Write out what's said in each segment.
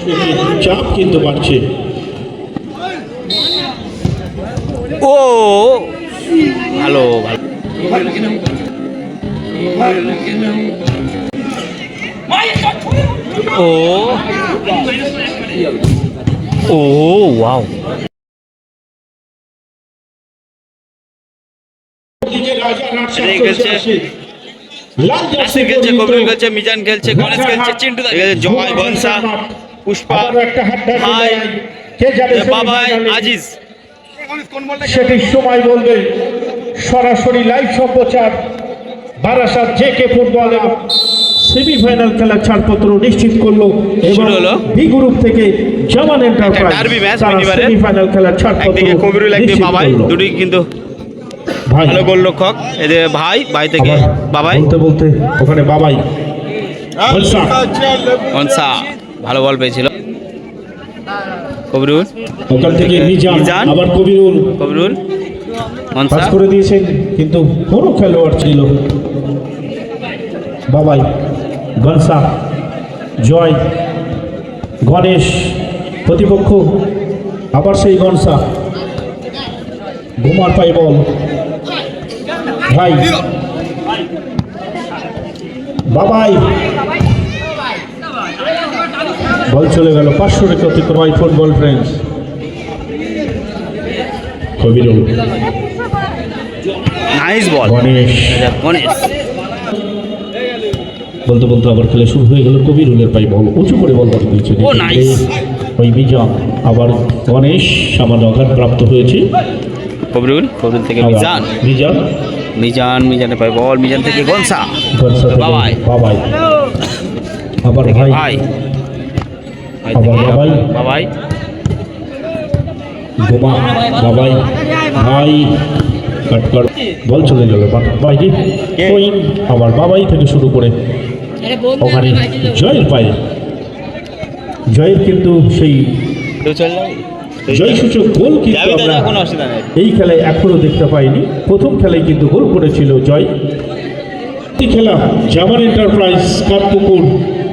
চাপ কিন্তু বাড়ছে। ও ভালো ভালো। ও ও ওয়াও। খেলছে। নাসির খেলছে কবির খেলছে মিজান খেলছে গণেশ খেলছে চিন্টু দা খেলছে জয় বনসা। পুষ্পা ভাই বাবাই আজিজ। সেটি সময় বলবে সরাসরি লাইভ সম্প্রচার বারাসাত জে কে ফুটবল এবং সেমিফাইনাল খেলার ছাড়পত্র নিশ্চিত করল এবং হলো। বি গ্রুপ থেকে জামান এন্টারপ্রাইজ match তারা শনিবারে। সেমিফাইনাল খেলার ছাড়পত্র একদিকে কবিরুল একদিকে বাবাই। দুটোই কিন্তু ভাই। ভালো গোলরক্ষক এদের ভাই ভাই থেকে বাবাই। বলতে বলতে ওখানে বাবাই। বলসা, অনসা ভালো বল পেয়েছিল। কবিরুল। ওখান থেকে। আবার কবিরুল। কবিরুল। পাস করে দিয়েছেন কিন্তু কোনো খেলোয়াড় ছিল। বাবাই গনসা জয় গণেশ প্রতিপক্ষ আবার সেই গনসা ঘুমার পাই বল। ভাই। বাবাই। বল চলে গেল। পাঁচশো রেখে অতিক্রমাই football friends. Kabirul. Nice ball. Ganesh. Ganesh. বলতে বলতে আবার খেলে শুরু হয়ে গেল। কবিরুলের পাই বল উঁচু করে বল বাড়ি দিয়েছে ওই বিজন আবার গণেশ সামান্য আঘাত প্রাপ্ত হয়েছে। কবিরুল কবিরুল থেকে মিজান। মিজান। মিজান মিজানের পায় বল মিজান থেকে গনসা। বাবাই। বাবাই। আবার ভাই। বাবাই। বাবাই গোমা বাবাই ভাই কাট বল চলে গেল বা- বাইরে ওই আবার বাবাই থেকে শুরু করে। ওখানে জয়ের পায়ে। জয়ের কিন্তু সেই কেউ চল যাও জয় সূচক গোল কিন্তু আমরা এই খেলায় এখনও দেখতে পাইনি। প্রথম খেলায় কিন্তু গোল করেছিল জয়। এই খেলা Zaman enterprise Kathpukur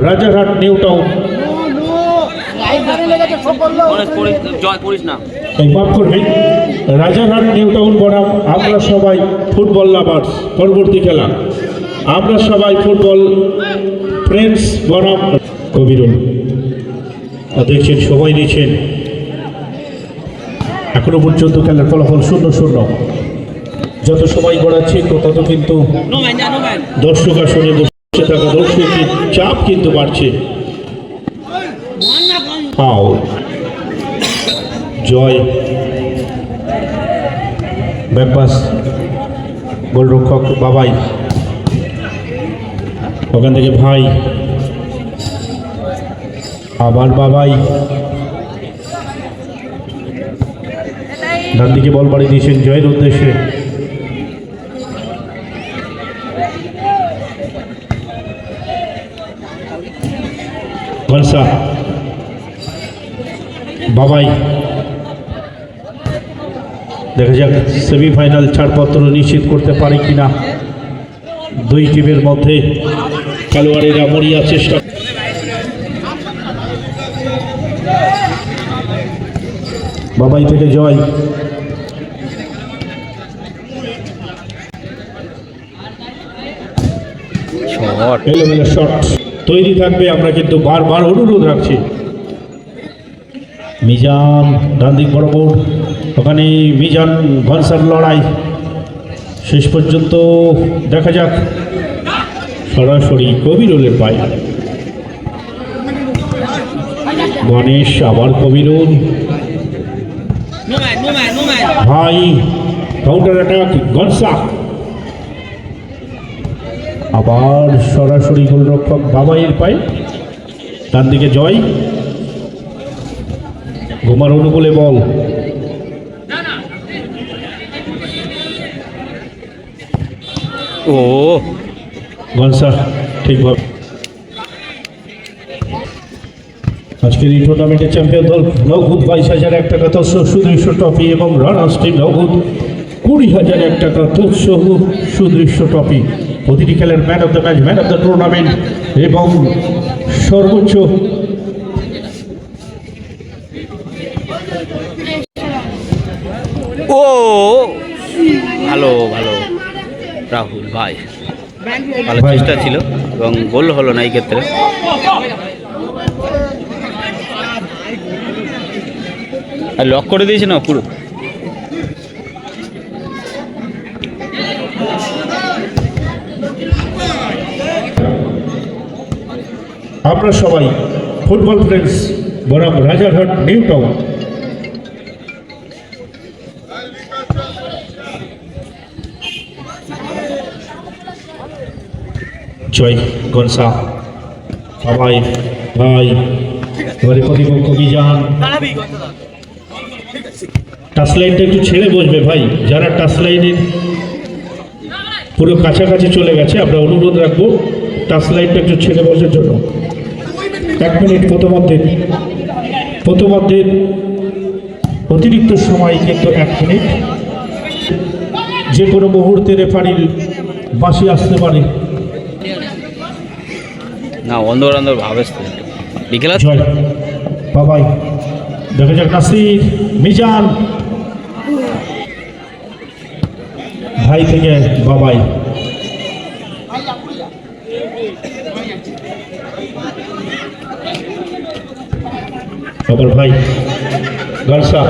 Rajarhat new town Ganesh পড়িস জয় পড়িস না এই মাফ করবেন রাজারহাট নিউ বনাম আমরা সবাই ফুটবল লাভার্স পরবর্তী খেলা। আমরা সবাই ফুটবল ফ্রেন্ডস বনাম। কবিরুল দেখছেন সময় নিয়েছেন এখনও পর্যন্ত খেলার ফলাফল শূন্য শূন্য। যত সময় গড়াচ্ছে তো তত কিন্তু দর্শক আসনে বসে থাকা দর্শকের চাপ কিন্তু বাড়ছে। ফাউল জয়। ব্যাপাস। গোলরক্ষক বাবাই। ওখান থেকে ভাই। আবার বাবাই। ডান দিকে বল বাড়ি দিয়েছেন জয়ের উদ্দেশ্যে। বলসা বাবাই। দেখা যাক সেমিফাইনাল ছাড়পত্র নিশ্চিত করতে পারে কিনা। দুই টিমের মধ্যে খেলোয়াড়েরা মরিয়া চেষ্টা। বাবাই থেকে জয়। শট তৈরি থাকবে আমরা কিন্তু বারবার অনুরোধ রাখছি। মিজান দিক বরাবর ওখানে মিজান ঘনসার লড়াই। শেষ পর্যন্ত দেখা যাক। সরাসরি কবিরুলের পায়ে। গণেশ, আবার কবিরুল। ভাই কাউন্টার অ্যাটাক গনসা। আবার সরাসরি গোলরক্ষক বাবাইয়ের পায়। ডান দিকে জয়। ঘুমার অনুকূলে বল। ও। গনসা ঠিকভাবে আজকের এই টুর্নামেন্টের চ্যাম্পিয়ন দল নগদ বাইশ হাজার এক টাকা তৎস সুদৃশ্য ট্রফি এবং রানার্স টিম নগদ কুড়ি হাজার এক টাকা তৎস সুদৃশ্য ট্রফি। প্রতিটি খেলার man of the match man of the tournament এবং সর্বোচ্চ ভালো ভালো। রাহুল ভাই। ভালো চেষ্টা ছিল এবং গোল হলো না এই ক্ষেত্রে। আর লক করে দিয়েছে না পুরো? আমরা সবাই ফুটবল ফ্রেন্ডস বনাম রাজারহাট নিউ টাউন। জয় গনসা। সবাই, ভাই, এবারে প্রতিপক্ষ বিজান টাচ লাইনটা একটু ছেড়ে বসবে, ভাই, যারা টাচ লাইনের পুরো কাছাকাছি চলে গেছে, আমরা অনুরোধ রাখব, টাচ লাইনটা একটু ছেড়ে বসার জন্য। এক মিনিট প্রথমার্ধের প্রথমার্ধের অতিরিক্ত সময় কিন্তু এক মিনিট। যে কোনো মুহূর্তে রেফারির বাসি আসতে পারে। না, অন্ধকার অন্ধকার, ভাবে বিকেল বাবাই। দেখা যাক, নাসির, মিজান। ভাই থেকে বাবাই। আবার ভাই গালসা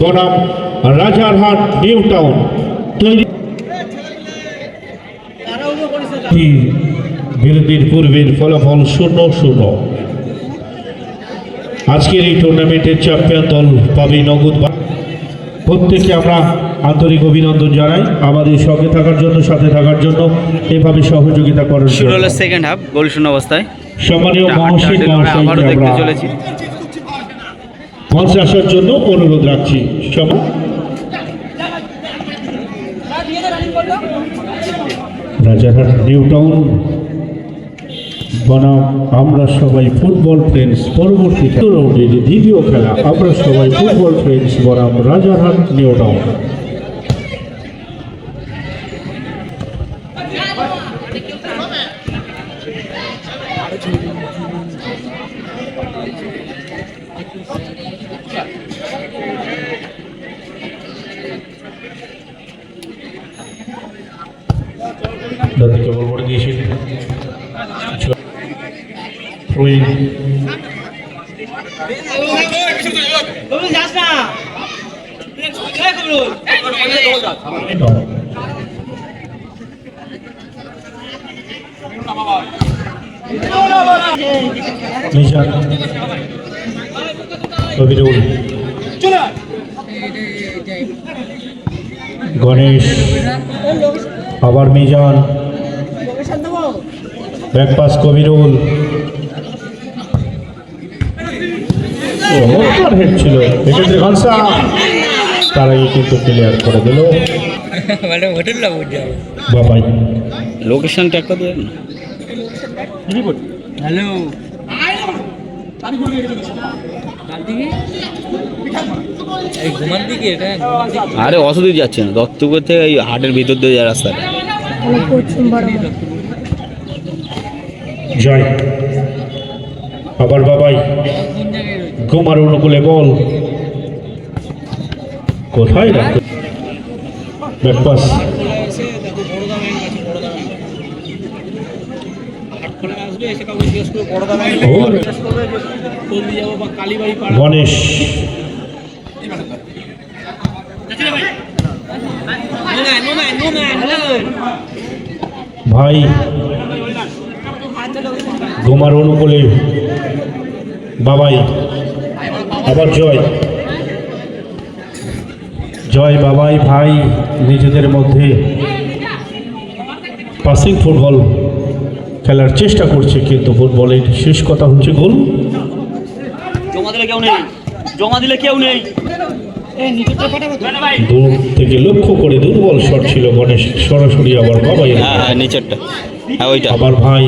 বনাম, রাজারহাট, নিউ টাউন। তৈরি বিরতির পূর্বের ফলাফল শূন্য শূন্য। আজকের এই টুর্নামেন্টের চ্যাম্পিয়ন দল পাবে নগদ প্রত্যেককে আমরা আন্তরিক অভিনন্দন জানাই। আমাদের সঙ্গে থাকার জন্য সাথে থাকার জন্য এভাবে সহযোগিতা করার শুরু হলো সেকেন্ড হাফ গোল শূন্য অবস্থায়। সম্মানীয় মহাশয়কে দেখতে চলেছি। মঞ্চে আসার জন্য অনুরোধ রাখছি। সবাই রাজারহাট নিউ টাউন। বনাম, আমরা সবাই ফুটবল ফ্রেন্ডস পরবর্তী রাউন্ডের দ্বিতীয় খেলা, আমরা সবাই ফুটবল ফ্রেন্ডস বনাম রাজারহাট নিউ টাউন দাদিকে বল করে দিয়েছি নিশান। কবিরুল গণেশ। আবার মিজান। ব্যাকপাস কবিরুল। হেড ছিল। এক্ষেত্রে ঘনসা তার আগে কিন্তু ক্লিয়ার করে দিল। ম্যাডাম হোটেল না বুঝ যাও বাবাই লোকেশন ট্যাগ করে দেবেন হ্যালো আরে অসুবিধা যাচ্ছে না। দত্তপুর থেকে এই হাটের ভিতর দিয়ে যায় রাস্তাটা। জয়। আবার বাবাই। কুমার অনুকূলে বল। কোথায় ব্যাকপাস। পাড়া গণেশ। ভাই কুমার অনুকূলে। বাবাই। আবার জয়। জয় বাবাই ভাই নিজেদের মধ্যে পাসিং ফুটবল খেলার চেষ্টা করছে কিন্তু ফুটবলের শেষ কথা হচ্ছে গোল। জমা দিলে কেউ নেই। জমা দিলে কেউ নেই। দূর থেকে লক্ষ্য করে দুর্বল শট ছিল গণেশ সরাসরি আবার বাবাই। হ্যাঁ হ্যাঁ নিচেরটা। হ্যাঁ ওইটা। আবার ভাই।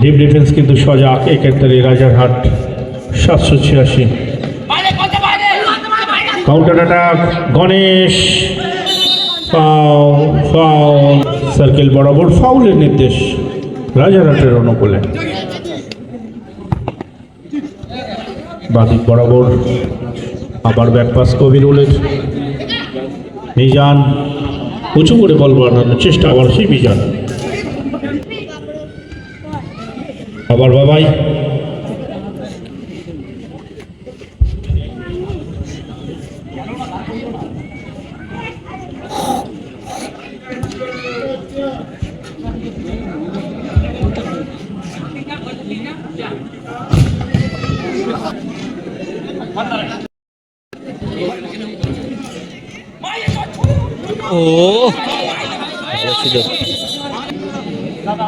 ডিপ ডিফেন্স কিন্তু সজাগ এক্ষেত্রে রাজারহাট। সাতশো ছিয়াশি। Counter attack Ganesh foul foul circle বরাবর ফাউলের নির্দেশ রাজারহাটের অনুকূলে। বাদিক বরাবর, আবার ব্যাকপাস কবিরুলের। মিজান, উঁচু করে বল বানানোর চেষ্টা, আবার সেই মিজান। আবার বাবাই।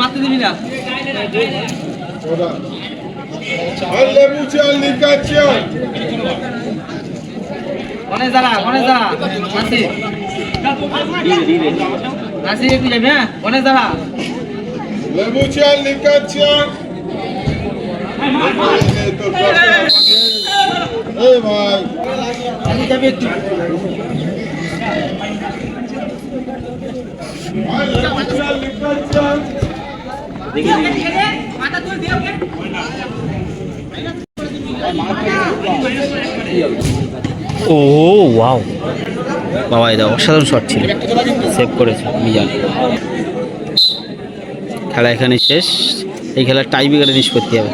মারতে দিবি না গণেশ দাঁড়া গণেশ দাঁড়া নাসি নাসি একটু যাবি হ্যাঁ গণেশ দাঁড়া Lemucian Linkacian. Hey ভাই একটু ও ওয়াও বাবা এটা অসাধারণ শট ছিল। সেভ করেছে মিজান খেলা এখানে শেষ। এই খেলার টাই বিগারে নিষ্পত্তি হবে।